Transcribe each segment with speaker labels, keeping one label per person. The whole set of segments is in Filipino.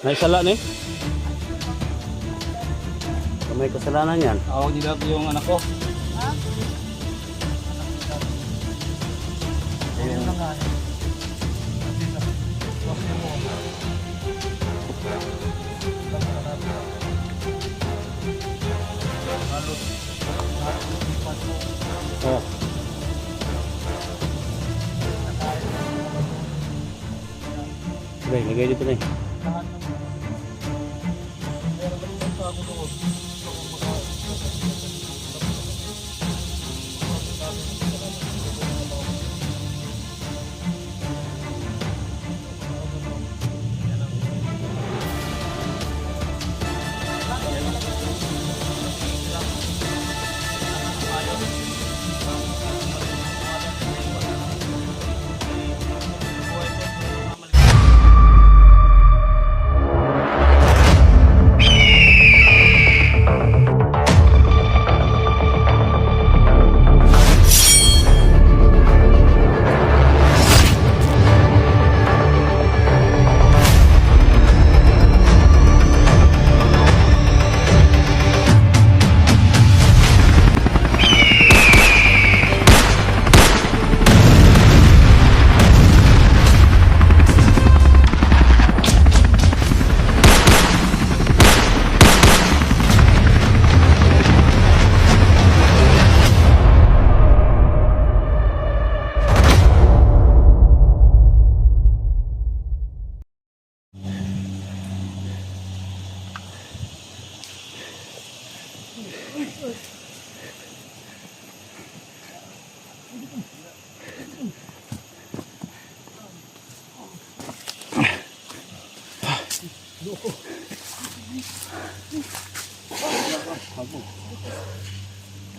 Speaker 1: Naisala ni? May kasalanan yan.
Speaker 2: Awag nila yung anak ko.
Speaker 3: Ayun na nga.
Speaker 1: Oh. Sige, lagay dito na eh.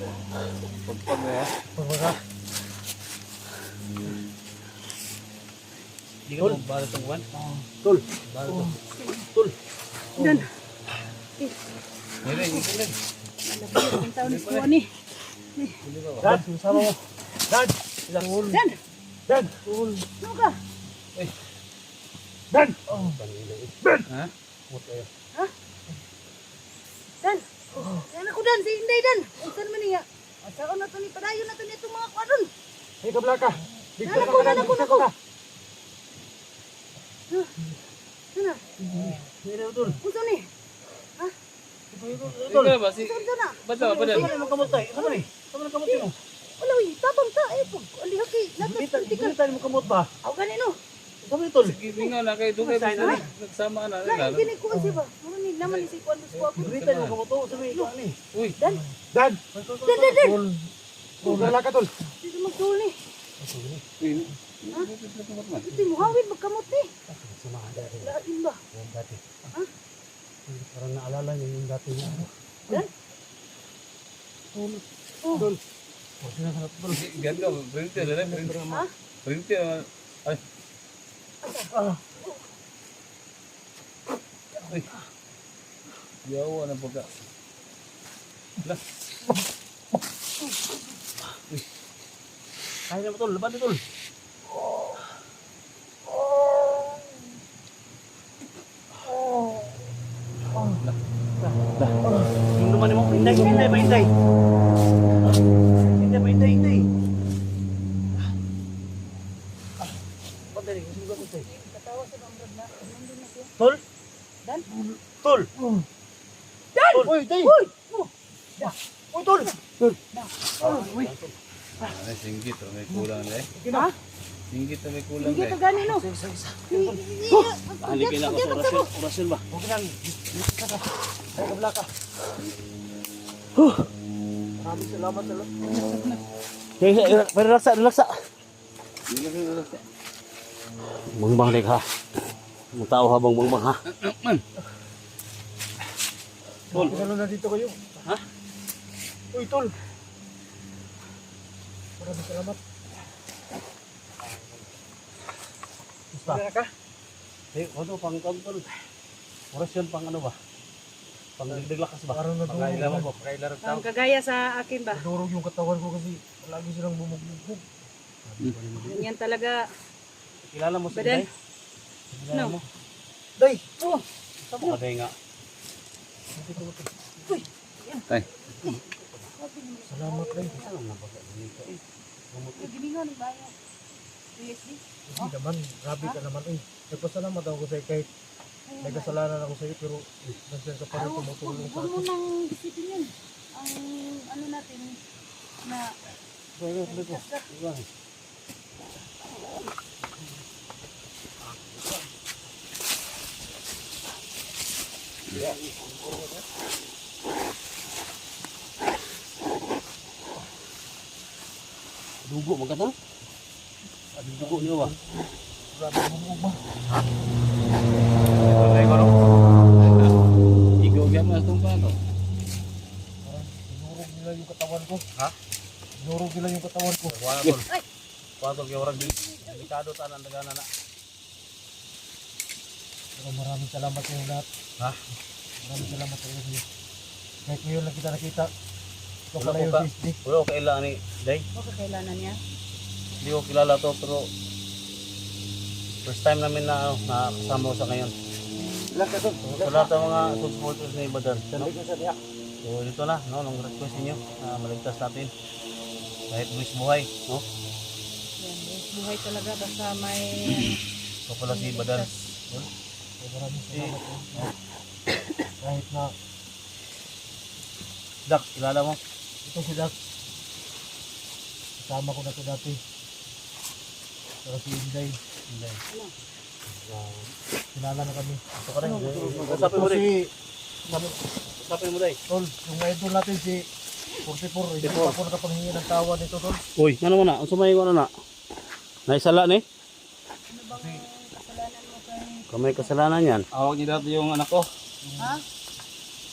Speaker 2: Pagpag na yan.
Speaker 3: Pagbaga.
Speaker 2: Hindi ka mo bala itong one?
Speaker 1: Tol.
Speaker 2: Bala ito.
Speaker 1: Tol.
Speaker 4: Dan.
Speaker 2: Meron, hindi ka lang.
Speaker 4: Ang taon Kuha ni.
Speaker 3: Dad, sama mo. Dad.
Speaker 4: Dan.
Speaker 3: Dad.
Speaker 4: Ano ka?
Speaker 3: Dad.
Speaker 2: Ha?
Speaker 4: Dan. Yan ako Dan. Si Inday Dan. Unsan man niya? Asaon na to ni padayon na to ni itong mga kwadron.
Speaker 3: Hey, kablaka. Dito
Speaker 4: Nana ko, nana ko, nana ko. Sana.
Speaker 3: Meron tol.
Speaker 4: Unsan ni?
Speaker 2: Hindi ka ba? Si... Ba't ba? Ba't
Speaker 3: Ano mo kamot tay? Ano ni? Ano mo kamot mo?
Speaker 4: Wala wi. Tabang ta. Eh, pag alihaki. Natas.
Speaker 3: Bitan,
Speaker 4: Tikal.
Speaker 3: bitan mo kamot ba?
Speaker 4: Aw gani no.
Speaker 3: Ano tol?
Speaker 2: Sige nga na kayo. Doon kayo nagsama na.
Speaker 4: Lain
Speaker 2: Lalo.
Speaker 4: gini ko siya ba? Ni naman ni si Kuan dos ko.
Speaker 3: Bitan mo kamot to. Sabi ko ani.
Speaker 2: Uy!
Speaker 4: Dan.
Speaker 3: Dad.
Speaker 4: Dan dan dan.
Speaker 3: Tol, kablaka tol.
Speaker 4: Dito magtul ni.
Speaker 2: Uy! Tumat man?
Speaker 4: Dito mo hawid magkamot ni.
Speaker 3: Samahan dati.
Speaker 4: Lain ba?
Speaker 3: Yan dati.
Speaker 4: Ha?
Speaker 3: Parang naalala niya yung dati niya.
Speaker 4: Dan.
Speaker 3: Tol.
Speaker 4: Oh.
Speaker 3: Tol. Tol.
Speaker 2: Ganda, printer na rin.
Speaker 4: Ha?
Speaker 2: Printer. Ay,
Speaker 3: Ah.
Speaker 2: uy. Yawa na pagka. Lah.
Speaker 3: Kaya na mo tol. Laban na tol. Yung naman mo, hinday, hinday ba hinday? Hinday ba hinday, hinday? Padali, gusto ko hinday.
Speaker 4: Katawa sa mambrad na. Nandun na siya.
Speaker 3: Tol?
Speaker 4: Dan.
Speaker 3: Tol! Dan! Uy, day! Uy! Uy, tol! Tol! Uy!
Speaker 2: Ay, singgit. oh, May kulang na eh.
Speaker 4: Ha?
Speaker 2: Na may kulang
Speaker 4: Hindi
Speaker 2: eh.
Speaker 4: gani no.
Speaker 1: Halika na ako sa orasyon. Orasyon ba?
Speaker 3: Huwag lang. Ay, kabla ka. Maraming salamat sa.
Speaker 2: Hindi na kayo nalasa.
Speaker 1: Bangbang lik ha. Mga tao habang bangbang ha.
Speaker 3: Tol. Ano na dito kayo?
Speaker 1: Ha?
Speaker 3: Uy, tol. Maraming salamat. Basta.
Speaker 1: Kaya ka? Hey, ano pang kontol? Orasyon pang ano ba? Pang digdig lakas ba?
Speaker 3: Parang nadurog.
Speaker 2: mo. Pakailan rin
Speaker 4: Ang kagaya sa akin ba?
Speaker 3: Nadurog yung katawan ko kasi lagi silang bumugbog.
Speaker 4: Ganyan talaga.
Speaker 1: Kilala mo si. Day? Kilala
Speaker 4: No.
Speaker 1: mo?
Speaker 3: Day!
Speaker 4: Oh,
Speaker 1: Tama ka dahil nga.
Speaker 3: Ito.
Speaker 2: Tay.
Speaker 3: Salamat rin.
Speaker 1: Ano na ba dito eh? Gamot
Speaker 4: Uy, giningon ni USB.
Speaker 3: Hindi naman, grabe ka naman eh. Nagpasalamat ako sa'yo kahit may kasalanan ako sa'yo pero nandiyan ka pa rin tumutulong sa
Speaker 4: Huwag mo
Speaker 3: akin.
Speaker 4: nang isipin yun. Ang ano natin na
Speaker 1: Pero dito. Iwan. Dugo mo Ano dugo niyo ba?
Speaker 3: Grabe mo ba?
Speaker 2: Ito tay ko no. Ikaw gyud mas tong paano.
Speaker 3: Parang Sinurog nila yung katawan ko.
Speaker 1: Ha?
Speaker 3: Sinurog nila yung katawan ko.
Speaker 1: Wala tol. Wala tol kay orang di. Delikado ta nang dagana na.
Speaker 3: Pero maraming salamat sa inyo lahat.
Speaker 1: Ha?
Speaker 3: Maraming salamat sa inyo. Kahit ngayon lang kita nakita. Ito
Speaker 1: Wala
Speaker 3: pala
Speaker 1: ko
Speaker 3: yung
Speaker 1: ka.
Speaker 3: CSD.
Speaker 1: Wala ko kailangan ni Day.
Speaker 4: baka kailangan niya.
Speaker 1: Hindi ko kilala to pero first time namin na ano, nakasama ko sa ngayon.
Speaker 3: Ilan ka doon?
Speaker 1: So, sa lahat ng mga supporters ni Badal. No? So dito na, no, nung request niyo na maligtas natin. Kahit buwis buhay, no?
Speaker 4: Yan, buhay talaga basta may
Speaker 1: So pala si Badal.
Speaker 3: So, maraming salamat sa inyo. Kahit na
Speaker 1: Dak, kilala mo?
Speaker 3: ito si Dax. Kasama ko na ito dati. Pero si Inday.
Speaker 1: Hindi.
Speaker 3: Kilala na kami.
Speaker 1: Ito ka rin. Usapin mo rin. Usapin mo rin.
Speaker 3: Tol, yung idol natin si 44. Hindi
Speaker 1: 44.
Speaker 3: pa ako nakapanghingi ng tawa nito, Tol.
Speaker 1: Uy, ano mo na? Ang sumayin ko na na. Naisala ni?
Speaker 4: ano bang kasalanan mo kay
Speaker 1: Kung may kasalanan yan.
Speaker 2: Awag niyo dati yung anak ko.
Speaker 4: ha?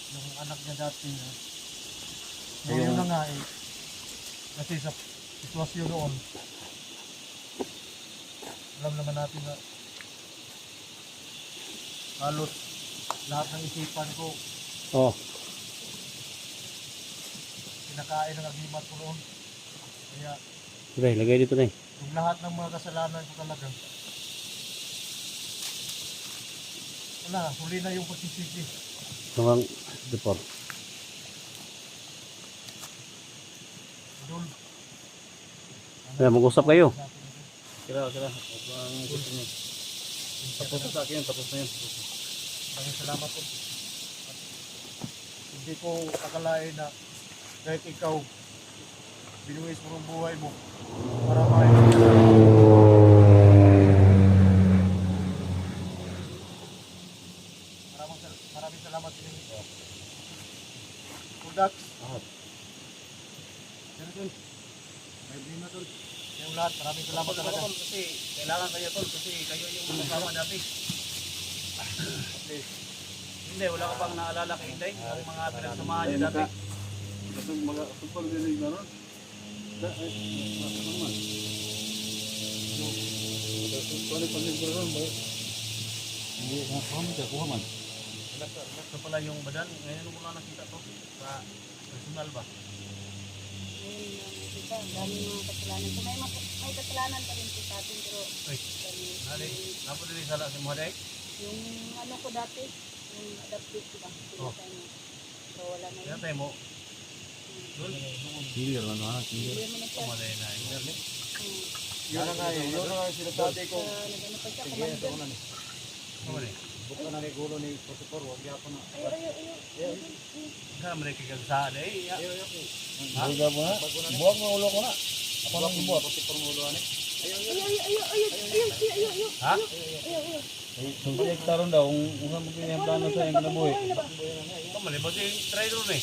Speaker 3: Yung anak niya dati. Eh. Ngayon na nga eh. Kasi sa sitwasyon noon, alam naman natin na halos lahat ng isipan ko
Speaker 1: Oh,
Speaker 3: kinakain ng agimat ko noon. Kaya
Speaker 1: sige, lagay dito na eh.
Speaker 3: yung lahat ng mga kasalanan ko talaga wala, huli na yung pagsisisi.
Speaker 1: Hanggang deport.
Speaker 3: Idol.
Speaker 1: Kaya mag-usap kayo. Kira, kira. Ang gusto niyo. Tapos na sa akin, tapos na yun.
Speaker 3: Maraming salamat po. Hindi ko akalain na kahit ikaw, binuwis mo ang buhay mo para may Maraming, sal- maraming salamat sa inyo. Kudak,
Speaker 1: Ah,
Speaker 3: yan dun. May din na dun. Yung lahat, maraming salamat talaga.
Speaker 1: kasi kailangan kayo tol kasi kayo yung kasama dati. Hindi, wala ka bang naalala Yung mga pinagsamahan niyo dati?
Speaker 2: Kasi mga super dinig na ron. Da ay naman. Yung pali pali ron ba? Hindi na kami ka kuha man.
Speaker 1: Pala yung badan. Ngayon ko lang nakita to. Sa personal ba?
Speaker 4: Kita, ang dami mga kasalanan. Kung may, may kasalanan pa rin sa atin pero
Speaker 1: Ay, Nari, napo din sa si Muhaday?
Speaker 4: yung ano ko dati, yung adaptive ko ba?
Speaker 1: Oh.
Speaker 4: Wala na
Speaker 1: Kaya
Speaker 4: yun.
Speaker 1: tayo mo. Doon?
Speaker 2: Clear clear.
Speaker 4: Hindi mo na siya.
Speaker 1: Muhaday na. Internet.
Speaker 4: Hmm.
Speaker 3: Yun na nga eh, yun na nga yung sinasabi ko.
Speaker 4: Sa nagano pa siya, kumandan.
Speaker 1: Ano ni?
Speaker 3: Buka na gulo ni Positor, huwag yapon na.
Speaker 4: Ayo, ayo, ayo.
Speaker 1: Kaya mo na kikagsa na eh.
Speaker 2: Mo na. Buwag mo ulo ko na.
Speaker 3: Ako lang ibuhat. Positor mo ulo ani.
Speaker 4: Ayo,
Speaker 1: Ha?
Speaker 2: Subject taron daw kung unsa mo kini plano sa iyang kinabuhi.
Speaker 1: Ikaw malibot yung trader na eh.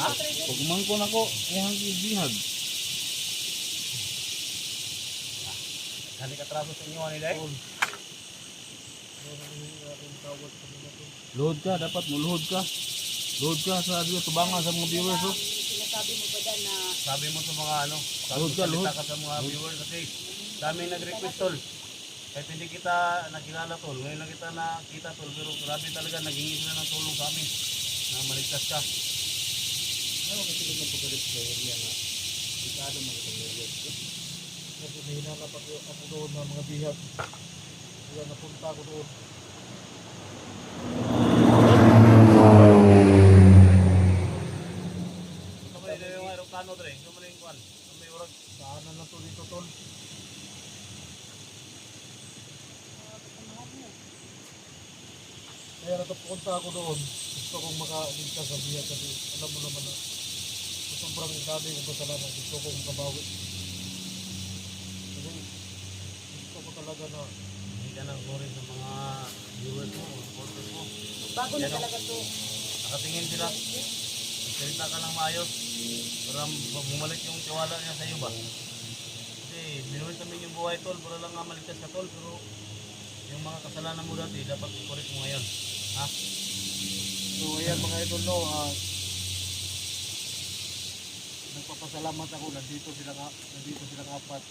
Speaker 2: Ha? Pag mangko nako, iyang gihag.
Speaker 1: Kani katraso sa inyo?
Speaker 2: Load ka, dapat mo load ka. Load ka sa dito tubangan sa mga viewers oh.
Speaker 4: Sinasabi mo ba na
Speaker 1: Sabi mo sa mga ano, sabi
Speaker 2: Load ka,
Speaker 1: salita
Speaker 2: load.
Speaker 1: ka sa mga viewers kasi dami nag-request tol. Kahit hindi kita nakilala tol, ngayon lang kita nakita tol, pero grabe talaga naghingi sila ng tulong sa amin na maligtas ka.
Speaker 3: Ano kasi kung nagpagalit sa area nga, delikado mga area. Kasi may hinanap ako, ako doon ng mga bihag. Kaya napunta ako doon. Natapunta ako doon. Gusto kong makaligtas sa biya kasi alam mo naman na sa sobrang dami kong kasalanan. Gusto kong makabawi. Kasi gusto ko talaga na
Speaker 1: Hindi ka nang sorry sa mga viewers mo, supporters mo.
Speaker 4: Bago na
Speaker 1: oh.
Speaker 4: talaga to.
Speaker 1: Nakatingin sila. Magsalita ka ng maayos para bumalik yung tiwala niya sa iyo ba? Kasi binulit namin yung buhay tol para lang nga maligtas ka tol pero yung mga kasalanan mo dati dapat i-correct mo ngayon. Ha?
Speaker 3: So ayan mga idol no, ah, nagpapasalamat ako. Nandito sila nandito sila apat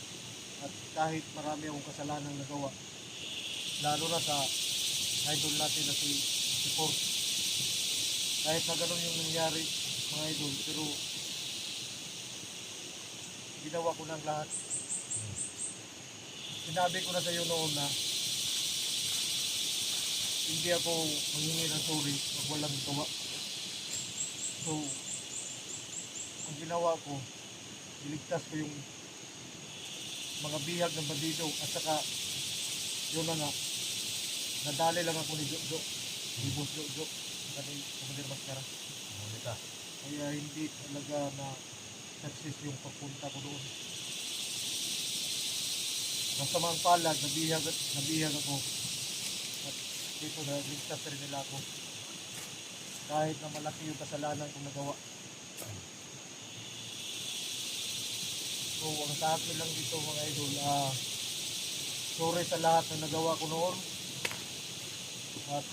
Speaker 3: at kahit marami akong kasalanan nagawa lalo na sa idol natin na si, si Port kahit na ganun yung nangyari mga idol pero ginawa ko ng lahat. Sinabi ko na sa iyo noon na hindi ako manghingi ng sorry pag walang gawa. So, ang ginawa ko, iligtas ko yung mga bihag ng bandido at saka yun na nga, nadali lang ako ni Jojo, ni Boss Jojo, kani Commander Mascara.
Speaker 1: Huli ka.
Speaker 3: Kaya hindi talaga na success yung papunta ko doon. Mga palag, nabihag, nabihag ako. At dito na ligtas rin nila ako. Kahit na malaki yung kasalanan kong nagawa. So, ang sa akin lang dito mga idol, ah, sorry sa lahat na nagawa ko noon. At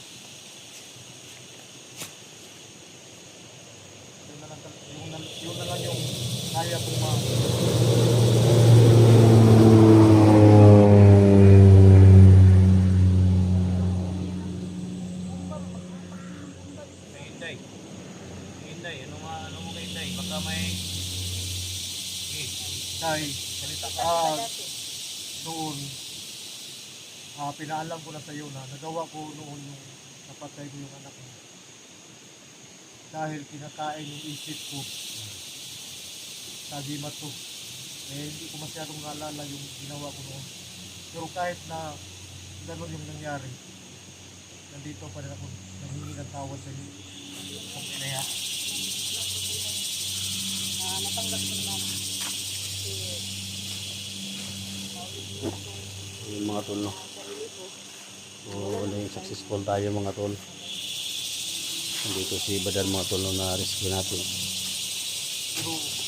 Speaker 3: yun na lang, yun na lang yung kaya kong ma
Speaker 1: Kay Inday. Kay Inday, ano nga ano mo kay Inday? Baka may Okay,
Speaker 3: dahil
Speaker 1: salita ka.
Speaker 3: ah, noon ah, ko na nagawa ko noon yung napatay ko yung anak mo dahil kinakain yung isip ko sa gimat ko eh hindi ko masyadong naalala yung ginawa ko noon pero kahit na ganun yung nangyari nandito pa rin ako nanghingi ng tawad sa inyo
Speaker 1: na yan.
Speaker 4: Ah, natanggap ko naman.
Speaker 1: Yung mga
Speaker 4: ko.
Speaker 1: So, naging successful tayo mga tol. Nandito si Badan mga tol na rescue natin.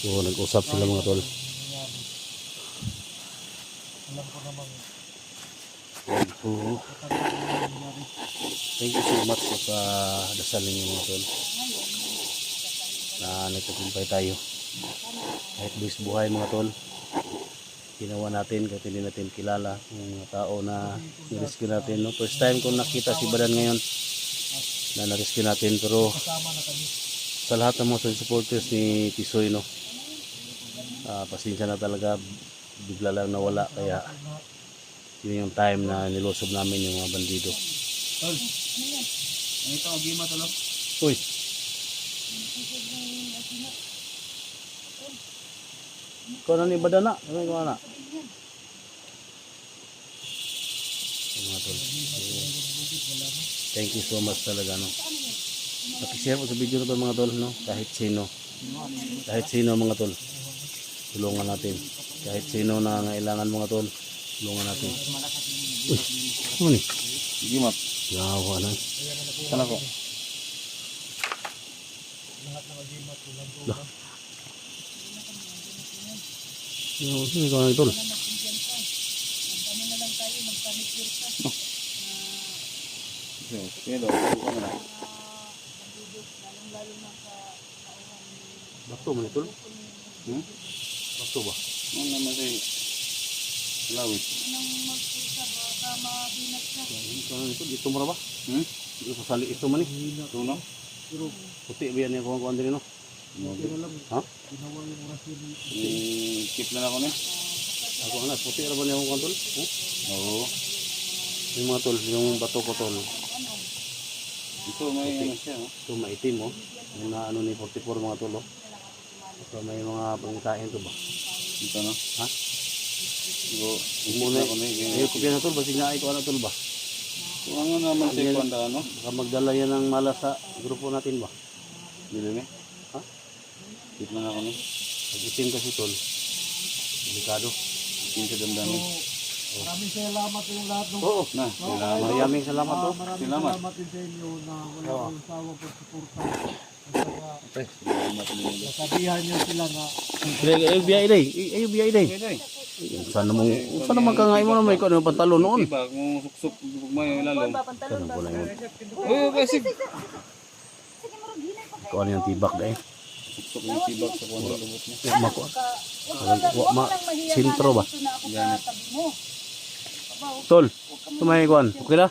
Speaker 1: So, nag-usap sila mga tol.
Speaker 3: alam ko namang
Speaker 1: So, thank you so much sa dasal ninyo mga tol. Na nagtagumpay tayo. Kahit bis buhay mga tol. Ginawa natin kahit hindi natin kilala yung mga tao na nirescue natin. No? First time ko nakita si Badan ngayon na na-rescue natin pero sa lahat ng mga supporters ni Tisoy no ah pasensya na talaga bigla lang nawala kaya yun yung time na nilosob namin yung mga bandido
Speaker 2: Tol. Ito, agima tol.
Speaker 1: uy ikaw na ni Badana. Ano yung na? Thank you so much talaga no? Pakishare po sa video na to mga tol no? Kahit sino. Kahit sino mga tol. Tulungan natin. Kahit sino na nangailangan mga tol. Tulungan natin. Uy ano ni?
Speaker 2: Agimat.
Speaker 1: yawa na.
Speaker 2: Sana ko.
Speaker 3: lahat ng agimat walang
Speaker 1: Lah.
Speaker 3: tulong
Speaker 1: yawa sino ikaw na tol
Speaker 4: Kami na lang tayo, magpanikir ka.
Speaker 2: Pero, bukan na.
Speaker 4: Bandidog, lalong-lalo na sa kauhan ni
Speaker 1: bakto mo ni tol
Speaker 2: Hmm?
Speaker 1: bakto ba
Speaker 2: Ano naman sa'yo? Lawit.
Speaker 4: Nang magpisa, baka mabinat ka.
Speaker 1: ikaw na ito mo ra ba
Speaker 2: Hmm?
Speaker 1: ito sa sali ito man eh
Speaker 2: Ito no?
Speaker 1: puti ba yan yung kuha kuha din no ha
Speaker 3: ginawa yung orasyon ni
Speaker 2: Eh, keep na lang ako niya.
Speaker 1: ako na puti ra ba niya kuha tol?
Speaker 2: Oo.
Speaker 1: yung mga tol yung bato ko tol
Speaker 2: Ito may ano siya. oh.
Speaker 1: ito maitim oh yung na ano ni 44 mga tol oh so may mga pangkain to ba
Speaker 2: Ito no?
Speaker 1: ha
Speaker 2: Ito,
Speaker 1: muna
Speaker 2: ako na
Speaker 1: Ayaw ko na tol, basig na ay ko na tol ba?
Speaker 2: Kung ano naman sa ikon ano?
Speaker 1: Baka magdala yan ng malas sa grupo natin ba?
Speaker 2: Dili ni? Tip na ako ni.
Speaker 1: Pag-isim kasi tol. Delikado.
Speaker 2: Kinsa damdami.
Speaker 3: Maraming salamat sa yung lahat ng
Speaker 1: Oo.
Speaker 2: Na, salamat.
Speaker 1: Maraming salamat to.
Speaker 3: maraming
Speaker 2: Salamat.
Speaker 3: salamat din sa inyo na wala
Speaker 1: Oo.
Speaker 3: kayong sawa pagsuporta. At saka
Speaker 2: Okay,
Speaker 3: nasabihan niyo sila na
Speaker 1: Ay, ay, biyay day. Ay, ay, biyay day.
Speaker 2: Okay, day.
Speaker 1: Sana mo, sana man ka nga mo na may kano pantalon noon.
Speaker 2: Diba, kung suksok, may
Speaker 4: pantalon
Speaker 1: Sana
Speaker 4: ba?
Speaker 1: ko na yun.
Speaker 2: Oh, kasi.
Speaker 1: Kung ano yung tibak dahil.
Speaker 2: Suksok yung sibak sa kuno lumot niya.
Speaker 1: Wa mako.
Speaker 4: Ka,
Speaker 1: Wa- ma- sintro ba?
Speaker 4: Dito ako huwag
Speaker 1: Tol, tumay kuan. Okay na?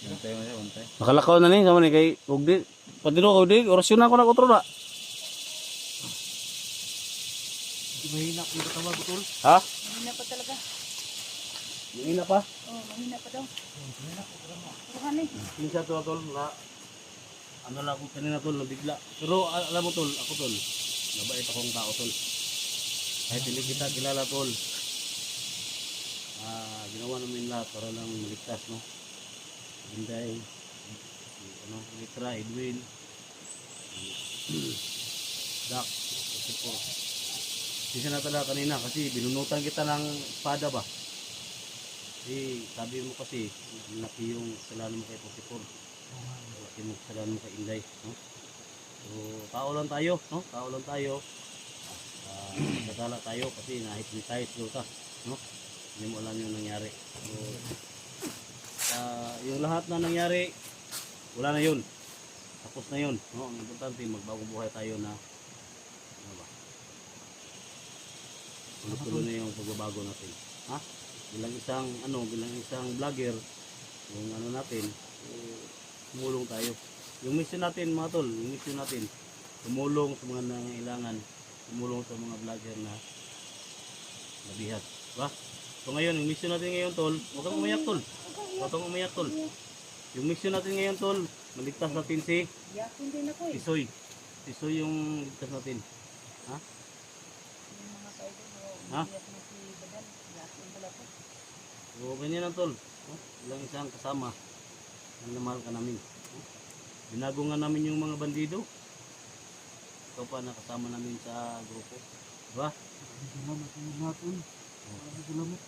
Speaker 2: Bantay mo siya, bantay.
Speaker 1: Nakalakaw na ni sama ni kay ug di padino ko di orasyon na ko na kontrol na.
Speaker 3: mahina ko ka tama butol.
Speaker 1: Ha?
Speaker 4: Mahina pa talaga.
Speaker 1: Yung ina pa.
Speaker 4: Oh, mahina pa daw. Tuhan eh.
Speaker 1: Kinsa to tol na ano lang ako kanina tol nabigla. Pero al- alam mo tol, ako tol. Mabait akong tao tol. Kahit hindi kita kilala tol. Ah, ginawa namin lahat para lang maligtas no. Hinday, ano, Litra, Edwin, Dak, si Por. Hindi siya natala kanina kasi binunutan kita ng espada ba? Kasi sabi mo kasi, laki yung kasalanan mo kay Posipor. Laki mo kasalanan mo kay Inday. No? So, tao lang tayo, no? Tao lang tayo. Ah, nagkatala tayo kasi na-hypnotize daw ta, no? Hindi mo alam yung nangyari. So, ah, yung lahat na nangyari, wala na yun. Tapos na yun, no? Ang importante, magbagong buhay tayo na ano ba? Tuloy-tuloy na yung pagbabago natin. Ha? bilang isang ano bilang isang vlogger yung ano natin eh, tumulong tayo yung mission natin mga tol yung mission natin tumulong sa mga nangailangan tumulong sa mga vlogger na nabihat ba so ngayon yung mission natin ngayon tol huwag kang umayak tol huwag kang umayak tol yung mission natin ngayon tol maligtas natin si. Tisoy Tisoy yung ligtas natin ha Ha?
Speaker 4: na.
Speaker 1: So, ganyan lang tol. Ilang isang kasama. Ang namahal ka namin. Binago nga namin yung mga bandido. Ikaw pa nakasama namin sa grupo. Diba?
Speaker 3: Salamat sa tol. Maraming salamat.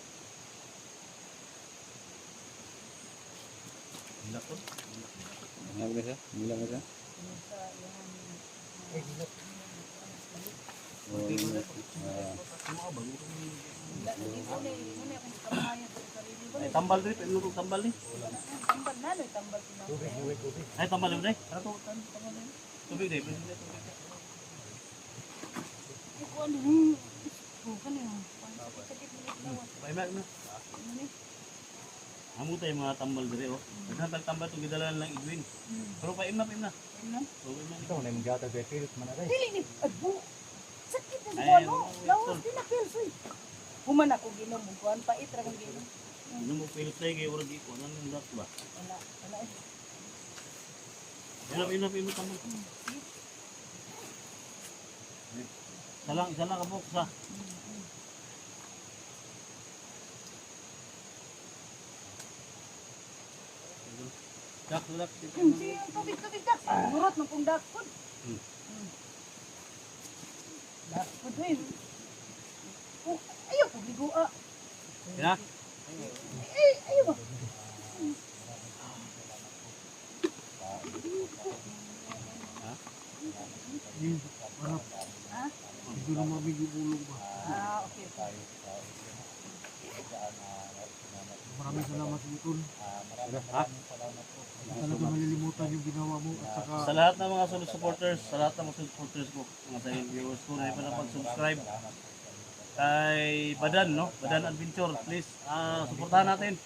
Speaker 1: Hilak ko.
Speaker 2: Ano ba siya? Bilang ka siya? Oh, yun.
Speaker 1: Tambal rin. Ano itong tambal ni?
Speaker 4: Tambal na, no? Tambal na.
Speaker 1: Ay, tambal rin. Tara to. tam- Tambal rin. Tubig rin. Pwede rin, tubig.
Speaker 4: Ay, kung ano yung... Oh, kanina. Sakit.
Speaker 1: Paimak na.
Speaker 4: Ano ni?
Speaker 1: Amo tayo mga tambal rin. Oh. Nagkantag tambal itong gidala lang.
Speaker 4: Hmm.
Speaker 1: Pero paim na, paim na.
Speaker 4: Ayun na.
Speaker 1: So, paim na.
Speaker 3: Ito na yung gata betil man
Speaker 4: Dili ni... Abo! Sakit na
Speaker 1: Ay,
Speaker 4: mo.
Speaker 1: ano,
Speaker 4: Lawas din na kilsoy. Human ako ginom mo. Kuhan pa itra kang ginom.
Speaker 1: Ano mo pilit tayo kayo? Wala di ko. Ano yung lahat ba?
Speaker 4: Wala. Wala eh.
Speaker 1: Na, paim na, paim na tambal. Isa lang, isa lang kabuk sa. Dak, dak.
Speaker 4: Hmm, si tubig tubig dak. Murot mo kung dakod.
Speaker 1: Hmm.
Speaker 4: Hmm. Dakod eh. Oh, ayaw ko ligo ah.
Speaker 1: Na.
Speaker 4: Ay, ayaw ba?
Speaker 3: Yun, harap.
Speaker 4: Ha?
Speaker 3: Hindi na mamigulong ba.
Speaker 4: Ah, okay.
Speaker 3: Maraming salamat sa tol.
Speaker 1: Ha?
Speaker 3: Talaga malilimutan yung ginawa mo at saka
Speaker 1: Sa lahat ng mga solid supporters, sa lahat ng mga solid supporters ko, mga silent viewers ko na pa na pag-subscribe kay Badan, no? Badan Adventure, please, ah suportahan natin.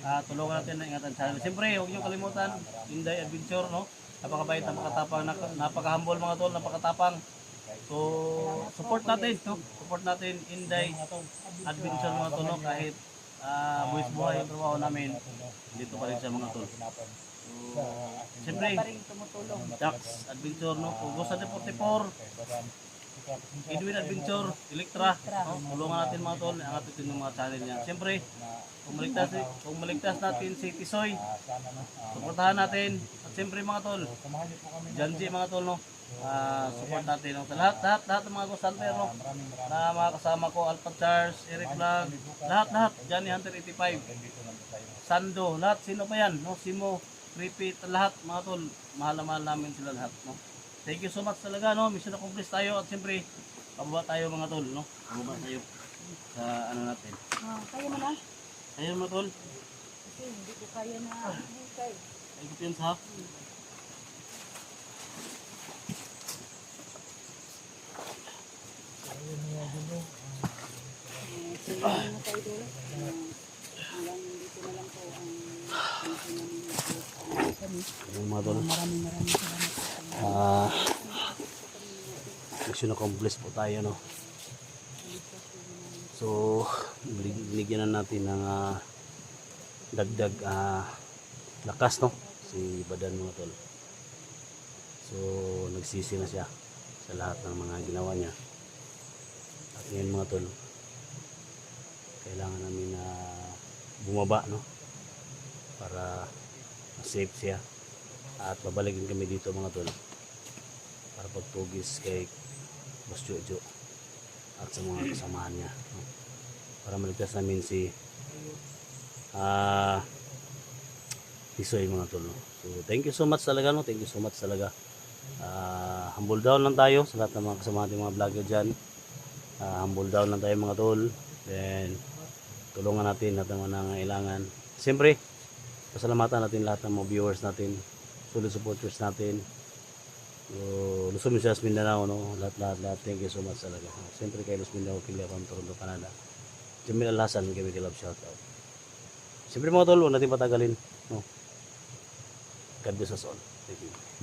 Speaker 1: Ah tulungan natin na ingatan channel. Siyempre, huwag niyo kalimutan, Inday Adventure, no? Napakabait, napakatapang, napaka-humble mga tol, napakatapang. So, support natin, no? Support natin Inday Adventure mga tol, no? Kahit ah buwis buhay yung trabaho namin, dito pa rin sa mga tol. So, siyempre. Jax Adventure no August 44 Edwin Adventure, Electra, tulungan natin mga tol, angat natin yung mga channel niya. Siyempre, kung maligtas, kung natin si Tisoy, suportahan natin. At siyempre mga tol, Janji mga tol, no? Ah, support natin. Sa lahat, lahat, lahat ng mga kusanter? Na mga kasama ko, Alpha Charles, Eric Vlog, lahat, lahat, Johnny Hunter 85, Sando, lahat, sino pa yan, no? Simo, Repeat, lahat, mga tol, mahal na mahal namin sila lahat, no? Thank you so much talaga, no? Mission accomplished tayo at siyempre, pababa tayo mga tol, no? Pababa tayo sa ano natin.
Speaker 4: Ah, kaya mo na?
Speaker 1: Ayun mga tol,
Speaker 4: Kasi hindi ko kaya na. Okay.
Speaker 1: ikot yun sa.
Speaker 4: Maraming maraming salamat.
Speaker 1: Ah, mission accomplished po tayo, no? So, binig- binigyan na natin ng ah, dagdag ah, lakas, no? Si Badan mga tol. So, nagsisi na siya sa lahat ng mga ginawa niya. At ngayon mga tol, kailangan namin na bumaba, no? Para safe siya. At babalikin kami dito mga tol para pagtugis kay Boss Jojo at sa mga kasamahan niya. Para maligtas namin si ah Tisoy mga tol so thank you so much talaga no? Thank you so much talaga. Ah, humble down lang tayo sa lahat ng mga kasama nating mga vlogger dyan. Ah, humble down lang tayo mga tol. Then tulungan natin lahat ng mga nangailangan siyempre pasalamatan natin lahat ng mga viewers natin solid supporters natin So, Luzon, Visayas, Mindanao, no? Lahat, lahat, lahat. Thank you so much talaga. Siyempre kay Luz Mindanao, Piliapan, Toronto, Canada. Jamil Alhasan, kami kay Love Shoutout. Siyempre mga tol, huwag natin patagalin. No? God bless us all. Thank you.